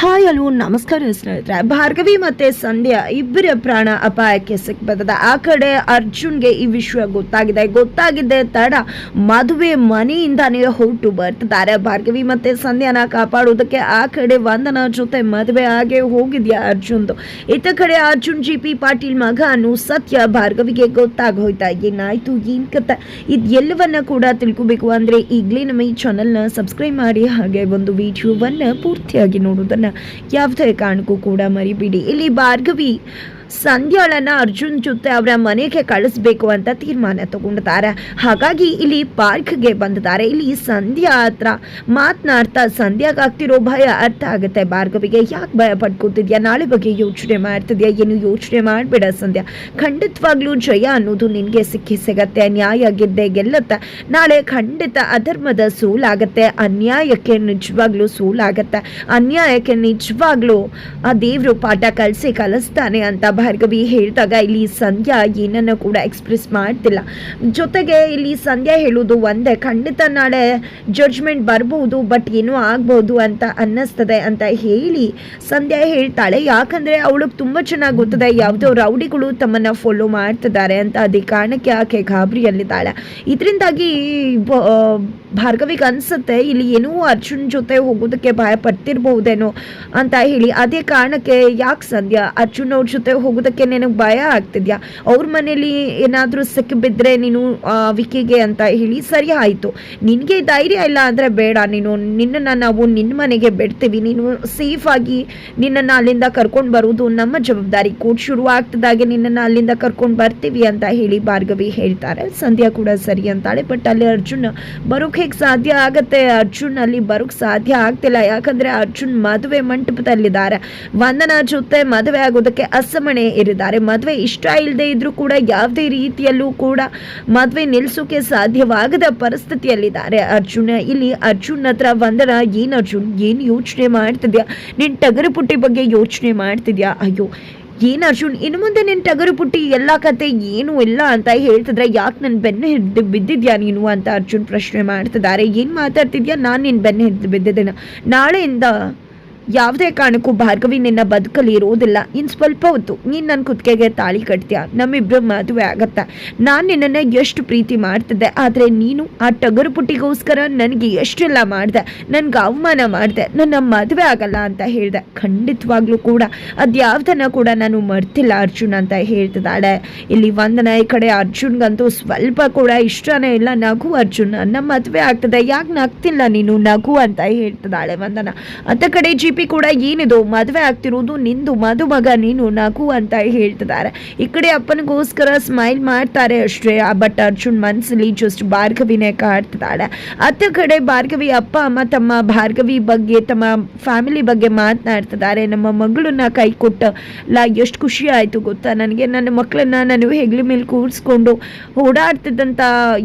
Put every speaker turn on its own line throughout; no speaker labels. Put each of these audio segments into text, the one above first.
Hi hello ನಮಸ್ಕಾರ ಸ್ನೇಹಿತರೆ. ಭಾರ್ಗವಿ ಮತ್ತೆ ಸಂಧ್ಯಾ ಇಬ್ಬರ ಪ್ರಾಣ ಅಪಾಯಕ್ಕೆ ಸಿಕ್ಬರ್ತದೆ ಆ ಕಡೆ ಅರ್ಜುನ್ಗೆ ಈ ವಿಷಯ ಗೊತ್ತಾಗಿದೆ. ಗೊತ್ತಾಗಿದೆ ತಡ ಮದುವೆ ಮನೆಯಿಂದಾನೇ ಹೊರಟು ಬರ್ತಿದ್ದಾರೆ. ಭಾರ್ಗವಿ ಮತ್ತೆ ಸಂಧ್ಯಾನ ಕಾಪಾಡೋದಕ್ಕೆ ಆ ಕಡೆ ವಂದನ ಜೊತೆ ಮದುವೆ ಆಗೇ ಹೋಗಿದ್ಯಾ ಅರ್ಜುನ್ದು? ಇತ್ತ ಕಡೆ ಅರ್ಜುನ್, ಜಿ ಪಿ ಪಾಟೀಲ್ ಮಗ ಅನ್ನು ಸತ್ಯ ಭಾರ್ಗವಿಗೆ ಗೊತ್ತಾಗೋಯ್ತಾ? ಏನಾಯ್ತು? ಏನ್ ಕತೆ? ಇದು ಎಲ್ಲವನ್ನ ಕೂಡ ತಿಳ್ಕೊಬೇಕು ಅಂದ್ರೆ ಈಗಲೇ ನಮ್ಮ ಈ ಚಾನಲ್ನ ಸಬ್ಸ್ಕ್ರೈಬ್ ಮಾಡಿ. ಹಾಗೆ ಒಂದು ವಿಡಿಯೋವನ್ನು ಪೂರ್ತಿಯಾಗಿ ನೋಡೋದನ್ನ ಯಾವುದೇ ಕಾರಣಕ್ಕೂ ಕೂಡ ಮರಿಬೇಡಿ. ಇಲ್ಲಿ ಭಾರ್ಗವಿ ಸಂಧ್ಯಾಳನ್ನ ಅರ್ಜುನ್ ಜೊತೆ ಅವರ ಮನೆಗೆ ಕಳಿಸ್ಬೇಕು ಅಂತ ತೀರ್ಮಾನ ತಗೊಂಡಿದ್ದಾರೆ. ಹಾಗಾಗಿ ಇಲ್ಲಿ ಪಾರ್ಕ್ಗೆ ಬಂದಿದ್ದಾರೆ. ಇಲ್ಲಿ ಸಂಧ್ಯಾ ಹತ್ರ ಮಾತನಾಡ್ತಾ ಸಂಧ್ಯಾಗಾಗ್ತಿರೋ ಭಯ ಅರ್ಥ ಆಗುತ್ತೆ. ಭಾರ್ಗವಿಗೆ ಯಾಕೆ ಭಯ ಪಡ್ಕೊತಿದ್ಯಾ ನಾಳೆ ಬಗ್ಗೆ ಯೋಚನೆ ಮಾಡ್ತಿದ್ಯಾ? ಏನು ಯೋಚನೆ ಮಾಡಬೇಡ ಸಂಧ್ಯಾ. ಖಂಡಿತವಾಗ್ಲೂ ಜಯ ಅನ್ನೋದು ನಿನಗೆ ಸಿಕ್ಕಿ ಸಿಗತ್ತೆ. ನ್ಯಾಯ, ಗೆದ್ದೆ, ಗೆಲ್ಲತ್ತೆ. ನಾಳೆ ಖಂಡಿತ ಅಧರ್ಮದ ಸೋಲಾಗತ್ತೆ. ಅನ್ಯಾಯಕ್ಕೆ ನಿಜವಾಗ್ಲೂ ಸೋಲಾಗತ್ತೆ. ಅನ್ಯಾಯಕ್ಕೆ ನಿಜವಾಗ್ಲೂ ಆ ದೇವರು ಪಾಠ ಕಲಿಸಿ ಕಲಿಸ್ತಾನೆ ಅಂತ ಭಾರ್ಗವಿ ಹೇಳಿದಾಗ ಇಲ್ಲಿ ಸಂಧ್ಯಾ ಏನನ್ನು ಕೂಡ ಎಕ್ಸ್ಪ್ರೆಸ್ ಮಾಡ್ತಿಲ್ಲ. ಜೊತೆಗೆ ಇಲ್ಲಿ ಸಂಧ್ಯಾ ಹೇಳೋದು ಒಂದೇ, ಖಂಡಿತ ನಾಳೆ ಜಡ್ಜ್ಮೆಂಟ್ ಬರ್ಬೋದು ಬಟ್ ಏನೂ ಆಗ್ಬೋದು ಅಂತ ಅನ್ನಿಸ್ತದೆ ಅಂತ ಹೇಳಿ ಸಂಧ್ಯಾ ಹೇಳ್ತಾಳೆ. ಯಾಕಂದ್ರೆ ಅವಳಿಗೆ ತುಂಬಾ ಚೆನ್ನಾಗಿ ಗೊತ್ತದೆ, ಯಾವುದೋ ರೌಡಿಗಳು ತಮ್ಮನ್ನ ಫಾಲೋ ಮಾಡ್ತಿದ್ದಾರೆ ಅಂತ ಅದೇ ಕಾರಣಕ್ಕೆ ಆಕೆ ಗಾಬರಿಯಲ್ಲಿದ್ದಾಳೆ. ಇದರಿಂದಾಗಿ ಭಾರ್ಗವಿಗೆ ಅನ್ಸುತ್ತೆ, ಇಲ್ಲಿ ಏನೂ ಅರ್ಜುನ್ ಜೊತೆ ಹೋಗೋದಕ್ಕೆ ಭಯ ಪಡ್ತಿರ್ಬಹುದೇನೋ ಅಂತ ಹೇಳಿ. ಅದೇ ಕಾರಣಕ್ಕೆ ಯಾಕೆ ಸಂಧ್ಯಾ ಅರ್ಜುನ್ ಅವ್ರ ಜೊತೆ ಹೋಗೋದಕ್ಕೆ ನಿನಗೆ ಭಯ ಆಗ್ತಿದ್ಯಾ? ಅವ್ರ ಮನೇಲಿ ಏನಾದರೂ ಸಿಕ್ಕಿಬಿದ್ರೆ ನೀನು ವಿಕಿಗೆ ಅಂತ ಹೇಳಿ ಸರಿ ಆಯಿತು. ನಿನಗೆ ಧೈರ್ಯ ಇಲ್ಲ ಅಂದರೆ ಬೇಡ. ನೀನು ನಿನ್ನನ್ನು ನಾವು ನಿನ್ನ ಮನೆಗೆ ಬಿಡ್ತೀವಿ. ನೀನು ಸೇಫಾಗಿ ನಿನ್ನನ್ನು ಅಲ್ಲಿಂದ ಕರ್ಕೊಂಡು ಬರುವುದು ನಮ್ಮ ಜವಾಬ್ದಾರಿ. ಕೋರ್ಟ್ ಶುರು ಆಗ್ತದಾಗೆ ನಿನ್ನನ್ನು ಅಲ್ಲಿಂದ ಕರ್ಕೊಂಡು ಬರ್ತೀವಿ ಅಂತ ಹೇಳಿ ಭಾರ್ಗವಿ ಹೇಳ್ತಾರೆ. ಸಂಧ್ಯಾ ಕೂಡ ಸರಿ ಅಂತಾಳೆ. ಬಟ್ ಅಲ್ಲಿ ಅರ್ಜುನ್ ಬರೋಕ್ಕೆ ಹೇಗೆ ಸಾಧ್ಯ ಆಗತ್ತೆ? ಅರ್ಜುನ್ ಅಲ್ಲಿ ಬರೋಕ್ಕೆ ಸಾಧ್ಯ ಆಗ್ತಿಲ್ಲ. ಯಾಕಂದರೆ ಅರ್ಜುನ್ ಮದುವೆ ಮಂಟಪದಲ್ಲಿದ್ದಾರೆ. ವಂದನಾ ಜೊತೆ ಮದುವೆ ಆಗೋದಕ್ಕೆ ಅಸಮಣೆ ಇರಿದ್ದಾರೆ ಮದುವೆ ಇಷ್ಟ ಇಲ್ಲದೆ ಇದ್ರೂ ಕೂಡ ಯಾವುದೇ ರೀತಿಯಲ್ಲೂ ಕೂಡ ಮದುವೆ ನಿಲ್ಲಿಸೋಕೆ ಸಾಧ್ಯವಾಗದ ಪರಿಸ್ಥಿತಿಯಲ್ಲಿದ್ದಾರೆ. ಅರ್ಜುನ, ಇಲ್ಲಿ ಅರ್ಜುನ್ ಹತ್ರ ಬಂದರ ಏನು ಅರ್ಜುನ್, ಏನು ಯೋಚನೆ ಮಾಡ್ತಿದ್ಯಾ? ನಿನ್ನ ಟಗರು ಪುಟ್ಟಿ ಬಗ್ಗೆ ಯೋಚನೆ ಮಾಡ್ತಿದ್ಯಾ? ಅಯ್ಯೋ, ಏನು ಅರ್ಜುನ್, ಇನ್ನು ಮುಂದೆ ನಿನ್ನ ಟಗರು ಪುಟ್ಟಿ ಎಲ್ಲ ಕತೆ ಏನು ಇಲ್ಲ ಅಂತ ಹೇಳ್ತಿದ್ರೆ ಯಾಕೆ ನನ್ನ ಬೆನ್ನು ಹಿಡಿದು ಬಿದ್ದಿದ್ಯಾ ನೀನು ಅಂತ ಅರ್ಜುನ್ ಪ್ರಶ್ನೆ ಮಾಡ್ತಿದ್ದಾರೆ. ಏನು ಮಾತಾಡ್ತಿದ್ಯಾ? ನಾನು ನಿನ್ನ ಬೆನ್ನು ಹಿಡಿದು ಬಿದ್ದಿದ್ದೇನೆ. ನಾಳೆಯಿಂದ ಯಾವುದೇ ಕಾರಣಕ್ಕೂ ಭಾರ್ಗವಿ ನಿನ್ನ ಬದುಕಲ್ಲಿ ಇರೋದಿಲ್ಲ ಇನ್ನು ಸ್ವಲ್ಪ ಹೊತ್ತು ನೀನು ನನ್ನ ಕುತ್ತಿಗೆಗೆ ತಾಳಿ ಕಟ್ತೀಯ. ನಮ್ಮಿಬ್ಬರು ಮದುವೆ ಆಗತ್ತೆ? ನಾನು ನಿನ್ನನ್ನು ಎಷ್ಟು ಪ್ರೀತಿ ಮಾಡ್ತಿದ್ದೆ, ಆದರೆ ನೀನು ಆ ಟಗರು ಪುಟ್ಟಿಗೋಸ್ಕರ ನನಗೆ ಎಷ್ಟೆಲ್ಲ ಮಾಡಿದೆ, ನನಗೆ ಅವಮಾನ ಮಾಡಿದೆ, ನನ್ನ ಮದುವೆ ಆಗಲ್ಲ ಅಂತ ಹೇಳಿದೆ. ಖಂಡಿತವಾಗ್ಲೂ ಕೂಡ. ಅದ್ಯಾವ್ದನ್ನ ಕೂಡ ನಾನು ಮರ್ತಿಲ್ಲ ಅರ್ಜುನ್ ಅಂತ ಹೇಳ್ತಿದ್ದಾಳೆ. ಇಲ್ಲಿ ವಂದನ ಈ ಕಡೆ ಅರ್ಜುನ್ಗಂತೂ ಸ್ವಲ್ಪ ಕೂಡ ಇಷ್ಟನೇ ಇಲ್ಲ. ನಗು ಅರ್ಜುನ್ ನಮ್ಮ ಮದುವೆ ಆಗ್ತದೆ. ಯಾಕೆ ನಗ್ತಿಲ್ಲ ನೀನು ನಗು ಅಂತ ಹೇಳ್ತಿದ್ದಾಳೆ ವಂದನ. ಅತ್ತ ಕಡೆ ಜಿ ಪಿ ಕೂಡ ಏನಿದು, ಮದುವೆ ಆಗ್ತಿರೋದು ನಿಂದು ಮದುಮಗ ನೀನು ನಗು ಅಂತ ಹೇಳ್ತಿದ್ದಾರೆ. ಈ ಕಡೆ ಅಪ್ಪನಿಗೋಸ್ಕರ ಸ್ಮೈಲ್ ಮಾಡ್ತಾರೆ ಅಷ್ಟೇ ಬಟ್ ಅರ್ಜುನ್ ಮನಸ್ಸಲ್ಲಿ ಜಸ್ಟ್ ಭಾರ್ಗವಿನೇ ಕಾಡ್ತಿದ್ದಾಳೆ ಅತ್ತ ಕಡೆ ಭಾರ್ಗವಿ ಅಪ್ಪ, ಅಮ್ಮ ತಮ್ಮ ಭಾರ್ಗವಿ ಬಗ್ಗೆ, ತಮ್ಮ ಫ್ಯಾಮಿಲಿ ಬಗ್ಗೆ ಮಾತನಾಡ್ತಿದ್ದಾರೆ. ನಮ್ಮ ಮಗಳನ್ನ ಕೈ ಕೊಟ್ಟಲ್ಲ, ಎಷ್ಟು ಖುಷಿ ಆಯಿತು ಗೊತ್ತಾ ನನಗೆ? ನನ್ನ ಮಕ್ಕಳನ್ನ ನಾನು ಹೆಗ್ಲಿ ಮೇಲೆ ಕೂರಿಸ್ಕೊಂಡು ಓಡಾಡ್ತಿದ್ದಂಥ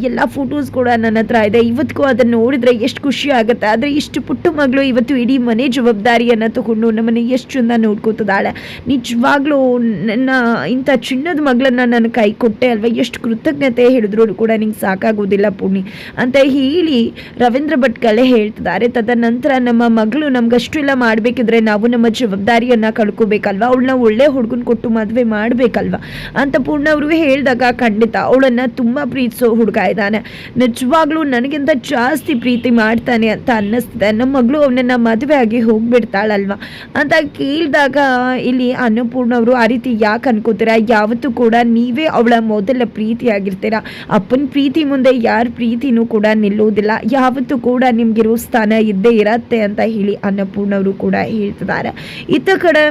ಎಲ್ಲ ಫೋಟೋಸ್ ಕೂಡ ನನ್ನ ಹತ್ರ ಇದೆ. ಇವತ್ತಿಗೂ ಅದನ್ನು ನೋಡಿದ್ರೆ ಎಷ್ಟು ಖುಷಿ ಆಗುತ್ತೆ. ಆದರೆ ಇಷ್ಟು ಪುಟ್ಟ ಮಗಳು ಇವತ್ತು ಇಡೀ ಮನೆ ಜವಾಬ್ದಾರಿಯನ್ನು ತಗೊಂಡು ನಮ್ಮನ್ನು ಎಷ್ಟು ಚಂದ ನೋಡ್ಕೋತಿದ್ದಾಳೆ ನಿಜವಾಗ್ಲೂ ನನ್ನ ಇಂಥ ಚಿನ್ನದ ಮಗಳನ್ನು ನಾನು ಕೈ ಕೊಟ್ಟೆ ಅಲ್ವಾ? ಎಷ್ಟು ಕೃತಜ್ಞತೆ ಹೇಳಿದ್ರು ಕೂಡ ನಿಂಗೆ ಸಾಕಾಗೋದಿಲ್ಲ ಪುಣಿ ಅಂತ ಹೇಳಿ ರವೀಂದ್ರ ಭಟ್ಕಳೆ ಹೇಳ್ತಿದ್ದಾರೆ. ತದನಂತರ ನಮ್ಮ ಮಗಳು ನಮ್ಗಷ್ಟೆಲ್ಲ ಮಾಡಬೇಕಿದ್ರೆ ನಾವು ನಮ್ಮ ಜವಾಬ್ದಾರಿಯನ್ನ ಕಳ್ಕೋಬೇಕಲ್ವಾ? ಅವಳನ್ನ ಒಳ್ಳೆ ಹುಡುಗನ್ ಕೊಟ್ಟು ಮದುವೆ ಮಾಡಬೇಕಲ್ವಾ? ಅಂತ ಪೂರ್ಣ ಅವರು ಹೇಳಿದಾಗ ಖಂಡಿತ ಅವಳನ್ನು ತುಂಬ ಪ್ರೀತಿಸೋ ಹುಡುಗ ಇದ್ದಾನೆ. ನಿಜವಾಗ್ಲೂ ನನಗಿಂತ ಜಾಸ್ತಿ ಪ್ರೀತಿ ಮಾಡ್ತಾನೆ ಅಂತ ಅನ್ನಿಸ್ತಿದೆ. ನಮ್ಮ ಮಗಳು ಅವನನ್ನು ಮದುವೆ ಆಗಿ ಹೋಗ್ಬಿಡ್ತಾಳಲ್ವಾ ಅಂತ ಕೇಳಿದಾಗ ಇಲ್ಲಿ ಅನ್ನಪೂರ್ಣವರು ಆ ರೀತಿ ಯಾಕೆ ಅನ್ಕೋತೀರ? ಯಾವತ್ತೂ ಕೂಡ ನೀವೇ ಅವಳ ಮೊದಲ ಪ್ರೀತಿಯಾಗಿರ್ತೀರ? ಅಪ್ಪನ ಪ್ರೀತಿ ಮುಂದೆ ಯಾರ ಪ್ರೀತಿನೂ ಕೂಡ ನಿಲ್ಲೋದಿಲ್ಲ ಯಾವತ್ತೂ ಕೂಡ ನಿಮ್ಗಿರೋ ಸ್ಥಾನ ಇದ್ದೇ ಇರತ್ತೆ ಅಂತ ಹೇಳಿ ಅನ್ನಪೂರ್ಣವರು ಕೂಡ ಹೇಳ್ತಿದ್ದಾರೆ. ಇತ್ತ ಕಡೆ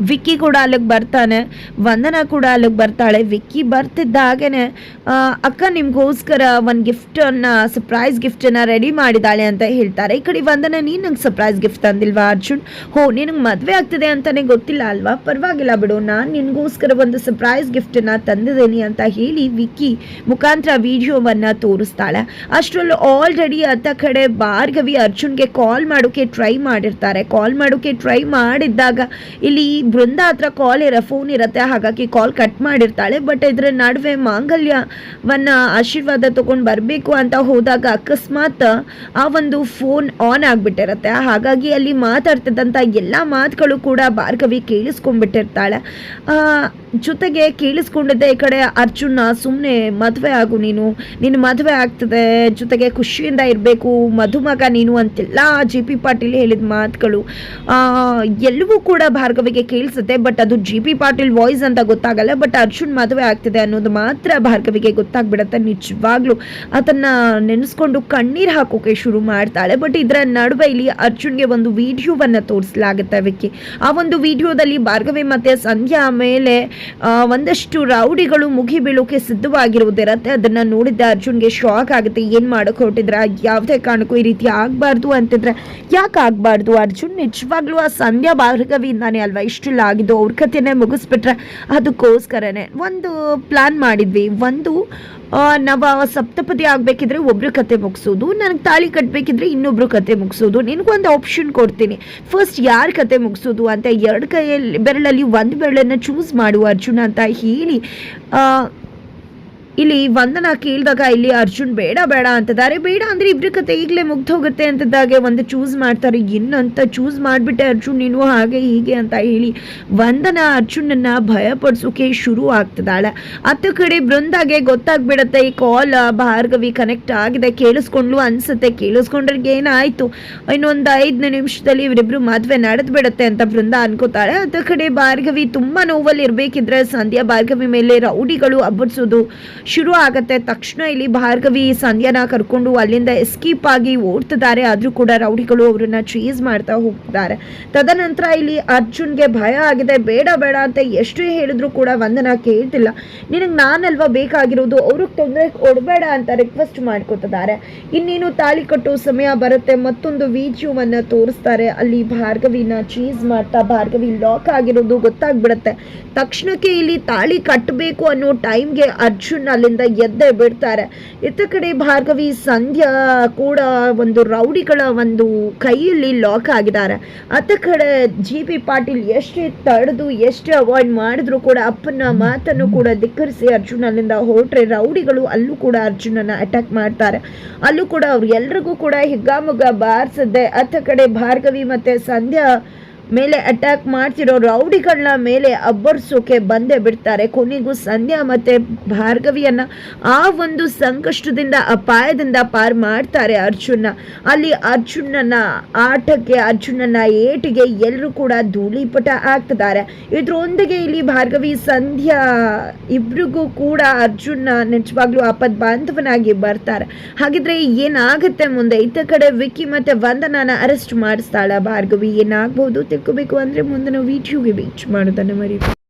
ವಿಕ್ಕಿ ಕೂಡ ಅಲ್ಲಿಗೆ ಬರ್ತಾನೆ ವಂದನಾ ಕೂಡ ಅಲ್ಲಿಗೆ ಬರ್ತಾಳೆ. ವಿಕ್ಕಿ ಬರ್ತಿದ್ದಾಗೇನೆ ಆ, ಅಕ್ಕ ನಿಮ್ಗೋಸ್ಕರ ಒಂದು ಗಿಫ್ಟನ್ನು ಸರ್ಪ್ರೈಸ್ ಗಿಫ್ಟನ್ನು ರೆಡಿ ಮಾಡಿದ್ದಾಳೆ ಅಂತ ಹೇಳ್ತಾರೆ. ಈ ಕಡೆ ವಂದನ ನೀನು ನಂಗೆ ಸರ್ಪ್ರೈಸ್ ಗಿಫ್ಟ್ ತಂದಿಲ್ವಾ ಅರ್ಜುನ್? ಹೋ ನಿನಗೆ ಮದುವೆ ಆಗ್ತಿದೆ ಅಂತಾನೆ ಗೊತ್ತಿಲ್ಲ ಅಲ್ವಾ? ಪರವಾಗಿಲ್ಲ ಬಿಡು ನಾನು ನಿನಗೋಸ್ಕರ ಒಂದು ಸರ್ಪ್ರೈಸ್ ಗಿಫ್ಟನ್ನು ತಂದಿದ್ದೀನಿ ಅಂತ ಹೇಳಿ ವಿಕ್ಕಿ ಮುಖಾಂತರ ವಿಡಿಯೋವನ್ನು ತೋರಿಸ್ತಾಳೆ. ಅಷ್ಟರಲ್ಲಿ ಆಲ್ರೆಡಿ ಅತ್ತ ಕಡೆ ಭಾರ್ಗವಿ ಅರ್ಜುನ್ಗೆ ಕಾಲ್ ಮಾಡೋಕೆ ಟ್ರೈ ಮಾಡಿರ್ತಾರೆ. ಕಾಲ್ ಮಾಡೋಕೆ ಟ್ರೈ ಮಾಡಿದ್ದಾಗ ಇಲ್ಲಿ ಬೃಂದ ಹತ್ರ ಕಾಲ್ ಇರ ಫೋನ್ ಇರುತ್ತೆ, ಹಾಗಾಗಿ ಕಾಲ್ ಕಟ್ ಮಾಡಿರ್ತಾಳೆ. ಬಟ್ ಇದ್ರ ನಡುವೆ ಮಾಂಗಲ್ಯವನ್ನ ಆಶೀರ್ವಾದ ತಗೊಂಡು ಬರಬೇಕು ಅಂತ ಹೋದಾಗ ಅಕಸ್ಮಾತ್ ಆ ಒಂದು ಫೋನ್ ಆನ್ ಆಗಿಬಿಟ್ಟಿರುತ್ತೆ. ಹಾಗಾಗಿ ಅಲ್ಲಿ ಮಾತಾಡ್ತಿದ್ದಂಥ ಎಲ್ಲ ಮಾತುಗಳು ಕೂಡ ಭಾರ್ಗವಿ ಕೇಳಿಸ್ಕೊಂಡ್ಬಿಟ್ಟಿರ್ತಾಳೆ. ಜೊತೆಗೆ ಕೇಳಿಸ್ಕೊಂಡಿದ್ದೆ ಈ ಕಡೆ ಅರ್ಜುನ ಸುಮ್ಮನೆ ಮದುವೆ ಆಗು ನೀನು. ನಿನ್ನ ಮದುವೆ ಆಗ್ತದೆ, ಜೊತೆಗೆ ಖುಷಿಯಿಂದ ಇರಬೇಕು ಮಧುಮಗ ನೀನು ಅಂತೆಲ್ಲ ಜಿ ಪಿ ಪಾಟೀಲ್ ಹೇಳಿದ ಮಾತುಗಳು. ಎಲ್ಲವೂ ಕೂಡ ಭಾರ್ಗವಿಗೆ ಕೇಳಿಸುತ್ತೆ. ಬಟ್ ಅದು ಜಿ ಪಿ ಪಾಟೀಲ್ ವಾಯ್ಸ್ ಅಂತ ಗೊತ್ತಾಗಲ್ಲ. ಬಟ್ ಅರ್ಜುನ್ ಮದುವೆ ಆಗ್ತಿದೆ ಅನ್ನೋದು ಮಾತ್ರ ಭಾರ್ಗವಿಗೆ ಗೊತ್ತಾಗ್ಬಿಡತ್ತೆ ನಿಜವಾಗ್ಲೂ. ಅದನ್ನ ನೆನೆಸ್ಕೊಂಡು ಕಣ್ಣೀರು ಹಾಕೋಕೆ ಶುರು ಮಾಡ್ತಾಳೆ. ಬಟ್ ಇದರ ನಡುವೆ ಇಲ್ಲಿ ಅರ್ಜುನ್ಗೆ ಒಂದು ವಿಡಿಯೋವನ್ನ ತೋರಿಸಲಾಗುತ್ತೆ ವಿಕ್ಕಿ. ಆ ಒಂದು ವಿಡಿಯೋದಲ್ಲಿ ಭಾರ್ಗವಿ ಮತ್ತೆ ಸಂಧ್ಯಾ ಮೇಲೆ ಒಂದಷ್ಟು ರೌಡಿಗಳು ಮುಗಿ ಬೀಳೋಕೆ ಸಿದ್ಧವಾಗಿರುವುದಿರತ್ತೆ. ಅದನ್ನ ನೋಡಿದ್ದ ಅರ್ಜುನ್ಗೆ ಶಾಕ್ ಆಗುತ್ತೆ. ಏನು ಮಾಡೋಕೆ ಹೊರಟಿದ್ರ? ಯಾವುದೇ ಕಾರಣಕ್ಕೂ ಈ ರೀತಿ ಆಗಬಾರ್ದು ಅಂತಿದ್ರೆ ಯಾಕೆ ಆಗಬಾರ್ದು ಅರ್ಜುನ್? ನಿಜವಾಗ್ಲೂ ಆ ಸಂಧ್ಯಾ ಭಾರ್ಗವಿಯಿಂದಾನೇ ಅಲ್ವಾ? ಇಷ್ಟೆಲ್ಲ ಆಗಿದ್ದು ಅವ್ರ ಕಥೆನೇ ಮುಗಿಸ್ಬಿಟ್ರೆ ಅದಕ್ಕೋಸ್ಕರನೇ. ಒಂದು ಪ್ಲಾನ್ ಮಾಡಿದ್ವಿ. ಒಂದು ನಾವು ಸಪ್ತಪದಿ ಆಗಬೇಕಿದ್ರೆ ಒಬ್ರು ಕತೆ ಮುಗಿಸೋದು, ನನಗೆ ತಾಳಿ ಕಟ್ಟಬೇಕಿದ್ರೆ ಇನ್ನೊಬ್ರು ಕತೆ ಮುಗಿಸೋದು. ನಿನಗೊಂದು ಆಪ್ಷನ್ ಕೊಡ್ತೀನಿ. ಫಸ್ಟ್ ಯಾರ ಕತೆ ಮುಗಿಸೋದು ಅಂತ ಎರಡು ಕೈಯಲ್ಲಿ, ಬೆರಳಲ್ಲಿ ಒಂದು ಬೆರಳನ್ನು ಚೂಸ್ ಮಾಡು ಅರ್ಜುನ ಅಂತ ಹೇಳಿ ಇಲ್ಲಿ ವಂದನ ಕೇಳಿದಾಗ ಇಲ್ಲಿ ಅರ್ಜುನ್ ಬೇಡ ಬೇಡ ಅಂತಿದ್ದಾರೆ. ಬೇಡ ಅಂದ್ರೆ ಇಬ್ರ ಕತೆ ಈಗಲೇ ಮುಗ್ದು ಹೋಗುತ್ತೆ ಅಂತದಾಗೆ ಒಂದು ಚೂಸ್ ಮಾಡ್ತಾರೆ. ಇನ್ನಂತ ಚೂಸ್ ಮಾಡಿಬಿಟ್ಟೆ ಅರ್ಜುನ್ ನೀನು ಹಾಗೆ ಹೀಗೆ ಅಂತ ಹೇಳಿ ವಂದನ ಅರ್ಜುನನ್ನ ಭಯಪಡಿಸೋಕೆ ಶುರು ಆಗ್ತದಾಳೆ. ಅತ್ತ ಕಡೆ ಬೃಂದಾಗೆ ಗೊತ್ತಾಗ್ಬಿಡತ್ತೆ, ಈ ಕಾಲ್ ಭಾರ್ಗವಿ ಕನೆಕ್ಟ್ ಆಗಿದೆ, ಕೇಳಿಸ್ಕೊಂಡ್ಲು ಅನ್ಸುತ್ತೆ. ಕೇಳಿಸ್ಕೊಂಡ್ರಿಗೆ ಏನಾಯ್ತು? ಇನ್ನೊಂದು ಐದು ನಿಮಿಷದಲ್ಲಿ ಇವರಿಬ್ರು ಮದುವೆ ನಡೆದ್ ಬಿಡತ್ತೆ ಅಂತ ಬೃಂದ ಅನ್ಕೋತಾಳೆ. ಅತ್ತ ಕಡೆ ಭಾರ್ಗವಿ ತುಂಬಾ ನೋವಲ್ಲಿ ಇರ್ಬೇಕಿದ್ರೆ ಸಂಧ್ಯಾ ಭಾರ್ಗವಿ ಮೇಲೆ ರೌಡಿಗಳು ಅಬ್ಬರ್ಸೋದು ಶುರು ಆಗುತ್ತೆ. ತಕ್ಷಣ ಇಲ್ಲಿ ಭಾರ್ಗವಿ, ಸಂಧ್ಯಾನ ಕರ್ಕೊಂಡು ಅಲ್ಲಿಂದ ಎಸ್ಕೀಪ್ ಆಗಿ ಓಡ್ತಿದ್ದಾರೆ. ಆದ್ರೂ ಕೂಡ ರೌಡಿಗಳು ಅವರನ್ನ ಚೀಸ್ ಮಾಡ್ತಾ ಹೋಗ್ತಿದ್ದಾರೆ. ತದನಂತರ ಇಲ್ಲಿ ಅರ್ಜುನ್ಗೆ ಭಯ ಆಗಿದೆ. ಬೇಡ ಬೇಡ ಅಂತ ಎಷ್ಟು ಹೇಳಿದ್ರು ಕೂಡ ವಂದನ ಕೇಳ್ತಿಲ್ಲ. ನಿನಗೆ ನಾನಲ್ವಾ ಬೇಕಾಗಿರೋದು? ಅವ್ರಿಗೆ ತೊಂದರೆ ಕೊಡಬೇಡ ಅಂತ ರಿಕ್ವೆಸ್ಟ್ ಮಾಡ್ಕೋತಿದ್ದಾರೆ. ಇನ್ನೇನು ತಾಳಿ ಕಟ್ಟೋ ಸಮಯ ಬರುತ್ತೆ. ಮತ್ತೊಂದು ವಿಡಿಯೋವನ್ನ ತೋರಿಸ್ತಾರೆ. ಅಲ್ಲಿ ಭಾರ್ಗವಿನ ಚೀಸ್ ಮಾಡ್ತಾ ಭಾರ್ಗವಿ ಲಾಕ್ ಆಗಿರೋದು ಗೊತ್ತಾಗ್ಬಿಡುತ್ತೆ. ತಕ್ಷಣಕ್ಕೆ ಇಲ್ಲಿ ತಾಳಿ ಕಟ್ಟಬೇಕು ಅನ್ನೋ ಟೈಮ್ಗೆ ಅರ್ಜುನ್ ಅಲ್ಲಿಂದ ಎದ್ದೆ ಬಿಡ್ತಾರೆ. ಇತ್ತ ಕಡೆ ಭಾರ್ಗವಿ, ಸಂಧ್ಯಾ ಕೂಡ ಒಂದು ರೌಡಿಗಳ ಒಂದು ಕೈಯಲ್ಲಿ ಲಾಕ್ ಆಗಿದ್ದಾರೆ. ಅತ್ತ ಕಡೆ ಜಿ ಪಿ ಪಾಟೀಲ್ ಎಷ್ಟೇ ತಡೆದು, ಎಷ್ಟೇ ಅವಾಯ್ಡ್ ಮಾಡಿದ್ರು ಕೂಡ ಅಪ್ಪನ ಮಾತನ್ನು ಕೂಡ ಧಿಕ್ಕರಿಸಿ ಅರ್ಜುನ್ ಅಲ್ಲಿಂದ ಹೊರಟ್ರೆ ರೌಡಿಗಳು ಅಲ್ಲೂ ಕೂಡ ಅರ್ಜುನನ ಅಟ್ಯಾಕ್ ಮಾಡ್ತಾರೆ. ಅಲ್ಲೂ ಕೂಡ ಅವ್ರು ಎಲ್ರಿಗೂ ಕೂಡ ಹಿಗ್ಗಾಮುಗ್ಗ ಬಾರಿಸದೆ ಅತ್ತ ಕಡೆ ಭಾರ್ಗವಿ ಮತ್ತೆ ಸಂಧ್ಯಾ ಮೇಲೆ ಅಟ್ಯಾಕ್ ಮಾಡ್ತಿರೋ ರೌಡಿಗಳನ್ನ ಮೇಲೆ ಅಬ್ಬರ್ಸೋಕೆ ಬಂದೇ ಬಿಡ್ತಾರೆ. ಕೊನೆಗೂ ಸಂಧ್ಯಾ ಮತ್ತೆ ಭಾರ್ಗವಿಯನ್ನ ಆ ಒಂದು ಸಂಕಷ್ಟದಿಂದ, ಅಪಾಯದಿಂದ ಪಾರ್ ಮಾಡ್ತಾರೆ ಅರ್ಜುನ ಅಲ್ಲಿ ಅರ್ಜುನನ ಆಟಕ್ಕೆ ಅರ್ಜುನನ ಏಟಿಗೆ ಎಲ್ಲರೂ ಕೂಡ ಧೂಳಿಪಟ ಆಗ್ತಿದ್ದಾರೆ. ಇದರೊಂದಿಗೆ ಇಲ್ಲಿ ಭಾರ್ಗವಿ, ಸಂಧ್ಯಾ ಇಬ್ರಿಗೂ ಕೂಡ ಅರ್ಜುನ ನಿಜವಾಗ್ಲೂ ಆಪದ್ ಬಾಂಧವನಾಗಿ ಬರ್ತಾರೆ. ಹಾಗಿದ್ರೆ ಏನಾಗುತ್ತೆ ಮುಂದೆ? ಇತ್ತ ಕಡೆ ವಿಕ್ಕಿ ಮತ್ತೆ ವಂದನಾನ ಅರೆಸ್ಟ್ ಮಾಡಿಸ್ತಾಳ ಭಾರ್ಗವಿ. ಏನಾಗ್ಬೋದು ತಿಳ್ಕೊಬೇಕು ಮುಂದೆ ನಾವು ವಿಡಿಯೋಗೆ ವೀಚ್ ಮಾಡೋದನ್ನು ಮರಿ